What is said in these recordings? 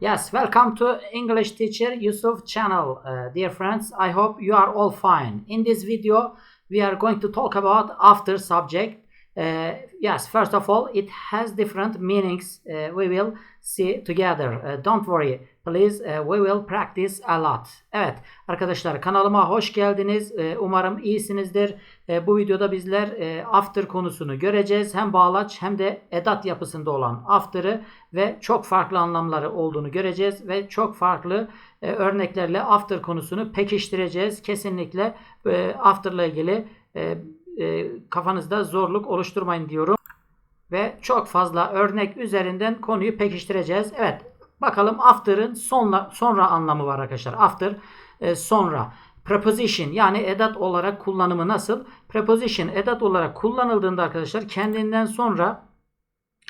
Yes, welcome to English Teacher Yusuf channel. Uh, dear friends, I hope you are all fine. In this video, we are going to talk about after subject. Uh, yes, first of all, it has different meanings. Uh, we will see together. Uh, don't worry, please. uh, we will practice a lot. Evet, arkadaşlar kanalıma hoş geldiniz. Uh, umarım iyisinizdir. Uh, bu videoda bizler uh, after konusunu göreceğiz. Hem bağlaç hem de edat yapısında olan after'ı ve çok farklı anlamları olduğunu göreceğiz ve çok farklı e, örneklerle after konusunu pekiştireceğiz. Kesinlikle e, after'la ilgili e, e, kafanızda zorluk oluşturmayın diyorum. Ve çok fazla örnek üzerinden konuyu pekiştireceğiz. Evet bakalım after'ın sonra, sonra anlamı var arkadaşlar. After e, sonra. Preposition yani edat olarak kullanımı nasıl? Preposition edat olarak kullanıldığında arkadaşlar kendinden sonra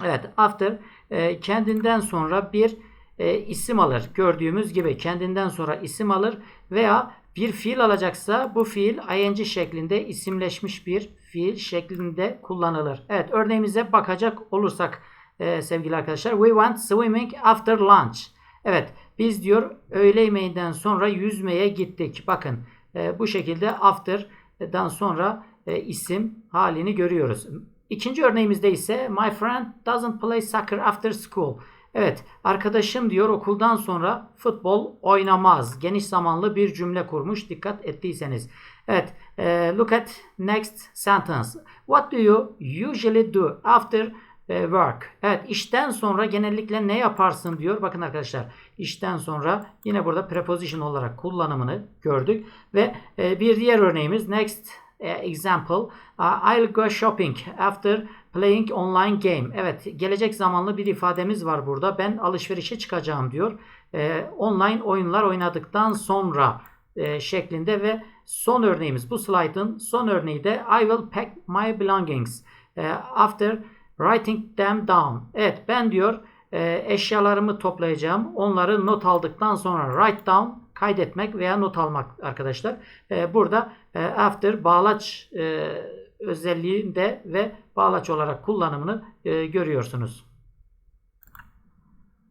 evet after e, kendinden sonra bir e, isim alır. Gördüğümüz gibi kendinden sonra isim alır veya bir fiil alacaksa bu fiil ing şeklinde isimleşmiş bir fiil şeklinde kullanılır. Evet örneğimize bakacak olursak e, sevgili arkadaşlar we went swimming after lunch. Evet biz diyor öğle yemeğinden sonra yüzmeye gittik. Bakın e, bu şekilde after'dan sonra e, isim halini görüyoruz. İkinci örneğimizde ise my friend doesn't play soccer after school. Evet, arkadaşım diyor okuldan sonra futbol oynamaz. Geniş zamanlı bir cümle kurmuş dikkat ettiyseniz. Evet, e, look at next sentence. What do you usually do after e, work? Evet, işten sonra genellikle ne yaparsın diyor. Bakın arkadaşlar, işten sonra yine burada preposition olarak kullanımını gördük. Ve e, bir diğer örneğimiz next e, example. Uh, I'll go shopping after playing online game. Evet, gelecek zamanlı bir ifademiz var burada. Ben alışverişe çıkacağım diyor. Ee, online oyunlar oynadıktan sonra e, şeklinde ve son örneğimiz bu slide'ın son örneği de I will pack my belongings e, after writing them down. Evet, ben diyor e, eşyalarımı toplayacağım. Onları not aldıktan sonra write down kaydetmek veya not almak arkadaşlar. E, burada e, after bağlaç e, özelliğinde ve bağlaç olarak kullanımını e, görüyorsunuz.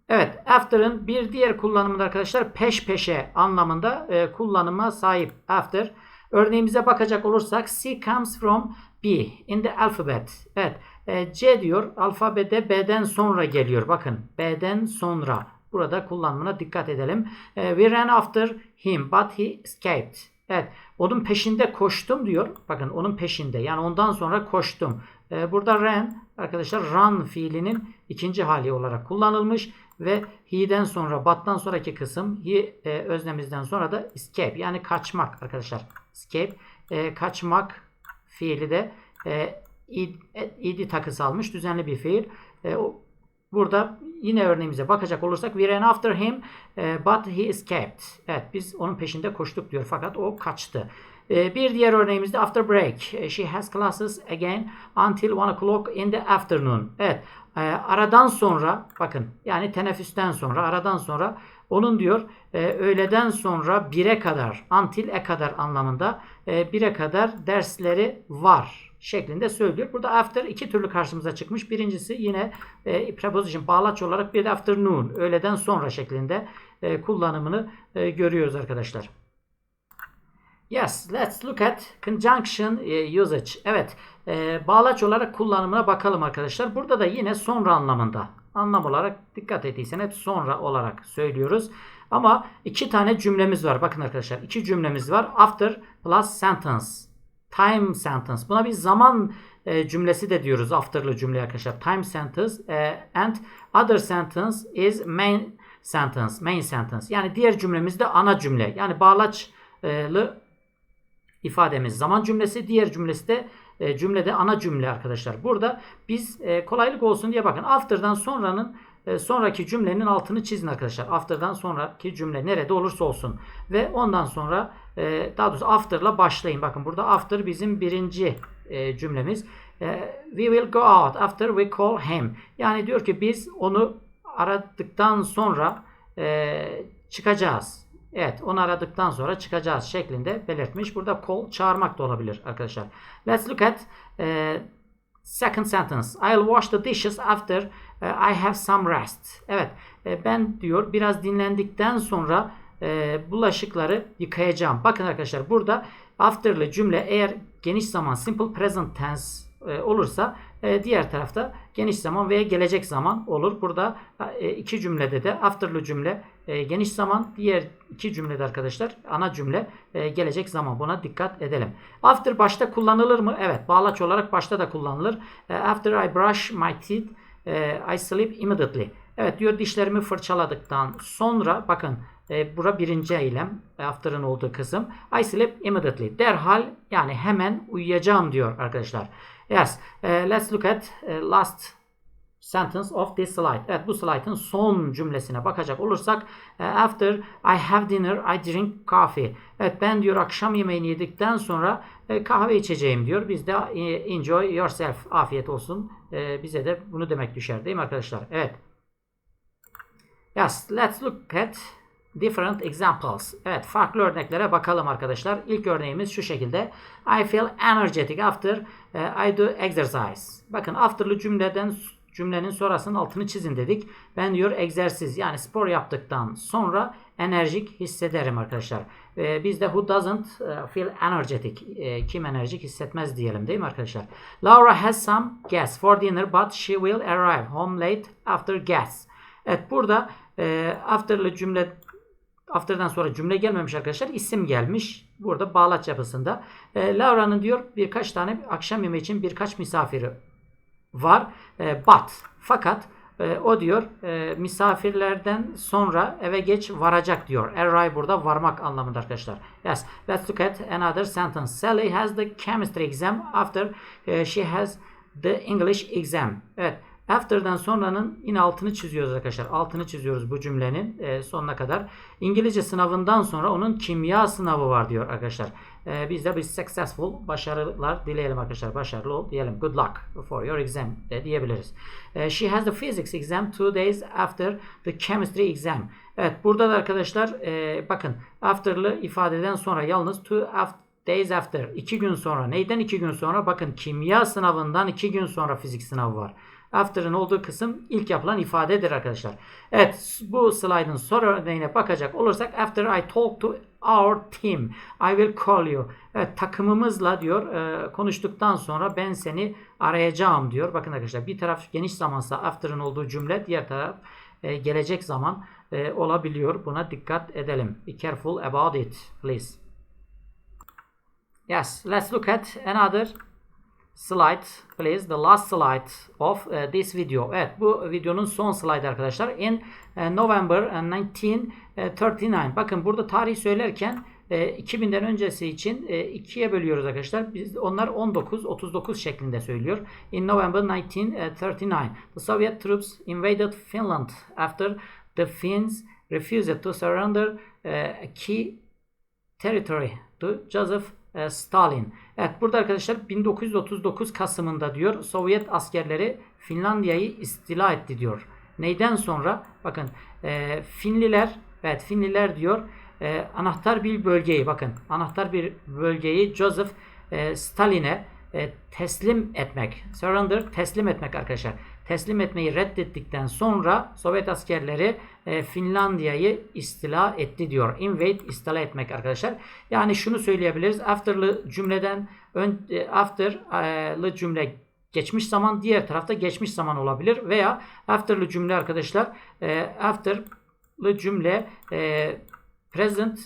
Evet, after'ın bir diğer kullanımında arkadaşlar peş peşe anlamında e, kullanıma sahip after. Örneğimize bakacak olursak C comes from B in the alphabet. Evet, e, C diyor alfabede B'den sonra geliyor. Bakın B'den sonra. Burada kullanımına dikkat edelim. E, we ran after him but he escaped. Evet, onun peşinde koştum diyor. Bakın onun peşinde. Yani ondan sonra koştum. Ee, burada ran arkadaşlar run fiilinin ikinci hali olarak kullanılmış ve he'den sonra battan sonraki kısım he e, öznemizden sonra da escape yani kaçmak arkadaşlar. Escape e, kaçmak fiili de e, id, id takısı almış düzenli bir fiil. E, o, Burada yine örneğimize bakacak olursak we ran after him but he escaped. Evet biz onun peşinde koştuk diyor fakat o kaçtı. Bir diğer örneğimizde after break. She has classes again until 1 o'clock in the afternoon. Evet aradan sonra bakın yani teneffüsten sonra aradan sonra onun diyor öğleden sonra 1'e kadar until e kadar anlamında 1'e kadar dersleri var şeklinde söylüyor. Burada after iki türlü karşımıza çıkmış. Birincisi yine e, preposition bağlaç olarak bir de afternoon öğleden sonra şeklinde e, kullanımını e, görüyoruz arkadaşlar. Yes, let's look at conjunction e, usage. Evet, e, bağlaç olarak kullanımına bakalım arkadaşlar. Burada da yine sonra anlamında. Anlam olarak dikkat ettiysen hep sonra olarak söylüyoruz. Ama iki tane cümlemiz var. Bakın arkadaşlar iki cümlemiz var. After plus sentence time sentence. Buna bir zaman e, cümlesi de diyoruz after'lı cümle arkadaşlar. Time sentence e, and other sentence is main sentence. Main sentence. Yani diğer cümlemiz de ana cümle. Yani bağlaçlı ifademiz zaman cümlesi. Diğer cümlesi de e, cümlede ana cümle arkadaşlar. Burada biz e, kolaylık olsun diye bakın. After'dan sonranın e, sonraki cümlenin altını çizin arkadaşlar. After'dan sonraki cümle nerede olursa olsun. Ve ondan sonra e, daha doğrusu after'la başlayın. Bakın burada after bizim birinci cümlemiz. We will go out after we call him. Yani diyor ki biz onu aradıktan sonra çıkacağız. Evet onu aradıktan sonra çıkacağız şeklinde belirtmiş. Burada call çağırmak da olabilir arkadaşlar. Let's look at Second sentence. I'll wash the dishes after uh, I have some rest. Evet. e, ben diyor biraz dinlendikten sonra e, bulaşıkları yıkayacağım. Bakın arkadaşlar burada after'lı cümle eğer geniş zaman simple present tense e, olursa e, diğer tarafta geniş zaman veya gelecek zaman olur. Burada e, iki cümlede de after'lı cümle e, geniş zaman, diğer iki cümlede arkadaşlar ana cümle e, gelecek zaman. Buna dikkat edelim. After başta kullanılır mı? Evet, bağlaç olarak başta da kullanılır. E, after I brush my teeth, e, I sleep immediately. Evet diyor dişlerimi fırçaladıktan sonra bakın e, bura birinci eylem after'ın olduğu kısım. I sleep immediately. Derhal yani hemen uyuyacağım diyor arkadaşlar. Yes. Uh, let's look at uh, last sentence of this slide. Evet bu slide'ın son cümlesine bakacak olursak uh, after I have dinner I drink coffee. Evet ben diyor akşam yemeğini yedikten sonra e, kahve içeceğim diyor. Biz de e, enjoy yourself. Afiyet olsun. Bize de bunu demek düşer değil mi arkadaşlar? Evet. Yes, let's look at different examples. Evet, farklı örneklere bakalım arkadaşlar. İlk örneğimiz şu şekilde. I feel energetic after uh, I do exercise. Bakın after'lı cümleden cümlenin sonrasının altını çizin dedik. Ben diyor egzersiz yani spor yaptıktan sonra enerjik hissederim arkadaşlar. Ee, biz de who doesn't uh, feel energetic e, kim enerjik hissetmez diyelim değil mi arkadaşlar? Laura has some gas for dinner but she will arrive home late after gas. Evet burada e, after'lı cümle after'dan sonra cümle gelmemiş arkadaşlar. isim gelmiş. Burada bağlaç yapısında. E, Laura'nın diyor birkaç tane akşam yemeği için birkaç misafiri var. E, but fakat e, o diyor e, misafirlerden sonra eve geç varacak diyor. Arrive burada varmak anlamında arkadaşlar. Yes. Let's look at another sentence. Sally has the chemistry exam after uh, she has the English exam. Evet. After'dan sonranın yine altını çiziyoruz arkadaşlar. Altını çiziyoruz bu cümlenin e, sonuna kadar. İngilizce sınavından sonra onun kimya sınavı var diyor arkadaşlar. E, biz de bir successful başarılar dileyelim arkadaşlar. Başarılı ol diyelim. Good luck for your exam de diyebiliriz. E, she has the physics exam two days after the chemistry exam. Evet burada da arkadaşlar e, bakın after'lı ifadeden sonra yalnız two after days after. iki gün sonra. Neyden iki gün sonra? Bakın kimya sınavından iki gün sonra fizik sınavı var. After'ın olduğu kısım ilk yapılan ifadedir arkadaşlar. Evet bu slide'ın soru örneğine bakacak olursak after I talk to our team I will call you. Evet takımımızla diyor e, konuştuktan sonra ben seni arayacağım diyor. Bakın arkadaşlar bir taraf geniş zamansa after'ın olduğu cümle diğer taraf e, gelecek zaman e, olabiliyor. Buna dikkat edelim. Be careful about it please. Yes, let's look at another slide please the last slide of uh, this video. Evet bu videonun son slide arkadaşlar. In uh, November uh, 1939. Bakın burada tarih söylerken e, 2000'den öncesi için e, ikiye bölüyoruz arkadaşlar. Biz onlar 19 39 şeklinde söylüyor. In November 1939 the Soviet troops invaded Finland after the Finns refused to surrender uh, key territory to Joseph e, Stalin. Evet burada arkadaşlar 1939 Kasım'ında diyor Sovyet askerleri Finlandiya'yı istila etti diyor. Neyden sonra? Bakın e, Finliler evet Finliler diyor e, anahtar bir bölgeyi bakın anahtar bir bölgeyi Joseph e, Stalin'e e, teslim etmek. Surrender teslim etmek arkadaşlar teslim etmeyi reddettikten sonra Sovyet askerleri e, Finlandiya'yı istila etti diyor. Invade istila etmek arkadaşlar. Yani şunu söyleyebiliriz. After'lı cümleden ön, e, after'lı cümle geçmiş zaman diğer tarafta geçmiş zaman olabilir veya after'lı cümle arkadaşlar e, after'lı cümle e, present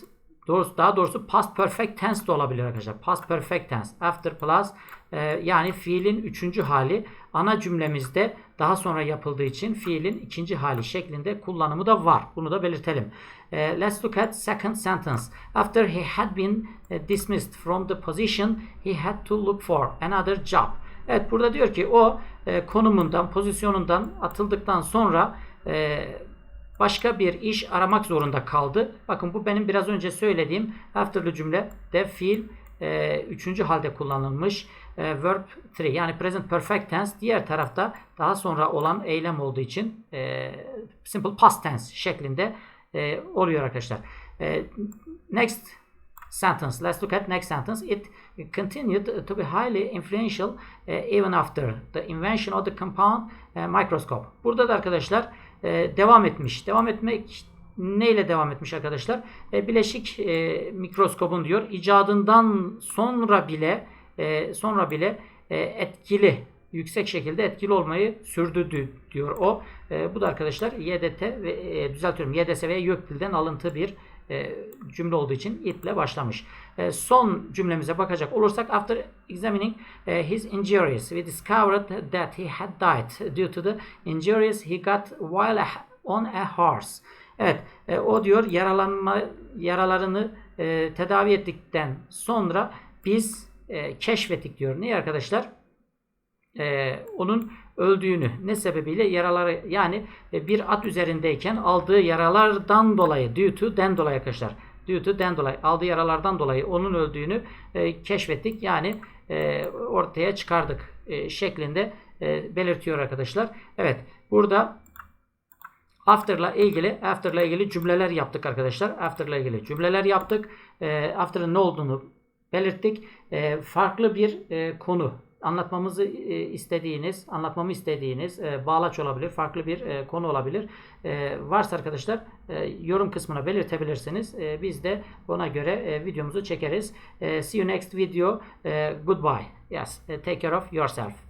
doğrusu daha doğrusu past perfect tense de olabilir arkadaşlar. Past perfect tense after plus e, yani fiilin üçüncü hali ana cümlemizde daha sonra yapıldığı için fiilin ikinci hali şeklinde kullanımı da var. Bunu da belirtelim. Uh, let's look at second sentence. After he had been uh, dismissed from the position, he had to look for another job. Evet burada diyor ki o e, konumundan, pozisyonundan atıldıktan sonra e, başka bir iş aramak zorunda kaldı. Bakın bu benim biraz önce söylediğim after'lı cümle de fiil e, üçüncü halde kullanılmış e, verb 3 yani present perfect tense diğer tarafta daha sonra olan eylem olduğu için e, simple past tense şeklinde e, oluyor arkadaşlar. E, next sentence. Let's look at next sentence. It continued to be highly influential uh, even after the invention of the compound uh, microscope. Burada da arkadaşlar e, devam etmiş. Devam etmek neyle devam etmiş arkadaşlar? E, bileşik e, mikroskobun diyor icadından sonra bile e, sonra bile e, etkili yüksek şekilde etkili olmayı sürdürdü diyor o. E, bu da arkadaşlar YDT ve e, düzeltiyorum YDS ve YÖKDİL'den alıntı bir e, cümle olduğu için itle başlamış. E, son cümlemize bakacak olursak after examining e, his injuries we discovered that he had died due to the injuries he got while on a horse. Evet, o diyor yaralanma yaralarını tedavi ettikten sonra biz e, keşfettik diyor. Ne arkadaşlar? E, onun öldüğünü ne sebebiyle yaraları yani e, bir at üzerindeyken aldığı yaralardan dolayı due to den dolayı arkadaşlar. Due to den dolayı aldığı yaralardan dolayı onun öldüğünü e, keşfettik. Yani e, ortaya çıkardık e, şeklinde e, belirtiyor arkadaşlar. Evet burada After'la ilgili after'la ilgili cümleler yaptık arkadaşlar. After'la ilgili cümleler yaptık. E, after'ın ne olduğunu belirttik. E, farklı bir e, konu anlatmamızı e, istediğiniz, anlatmamı istediğiniz e, bağlaç olabilir, farklı bir e, konu olabilir. Varsa arkadaşlar yorum kısmına belirtebilirsiniz. Biz de ona göre videomuzu çekeriz. See you next video. Goodbye. Yes, take care of yourself.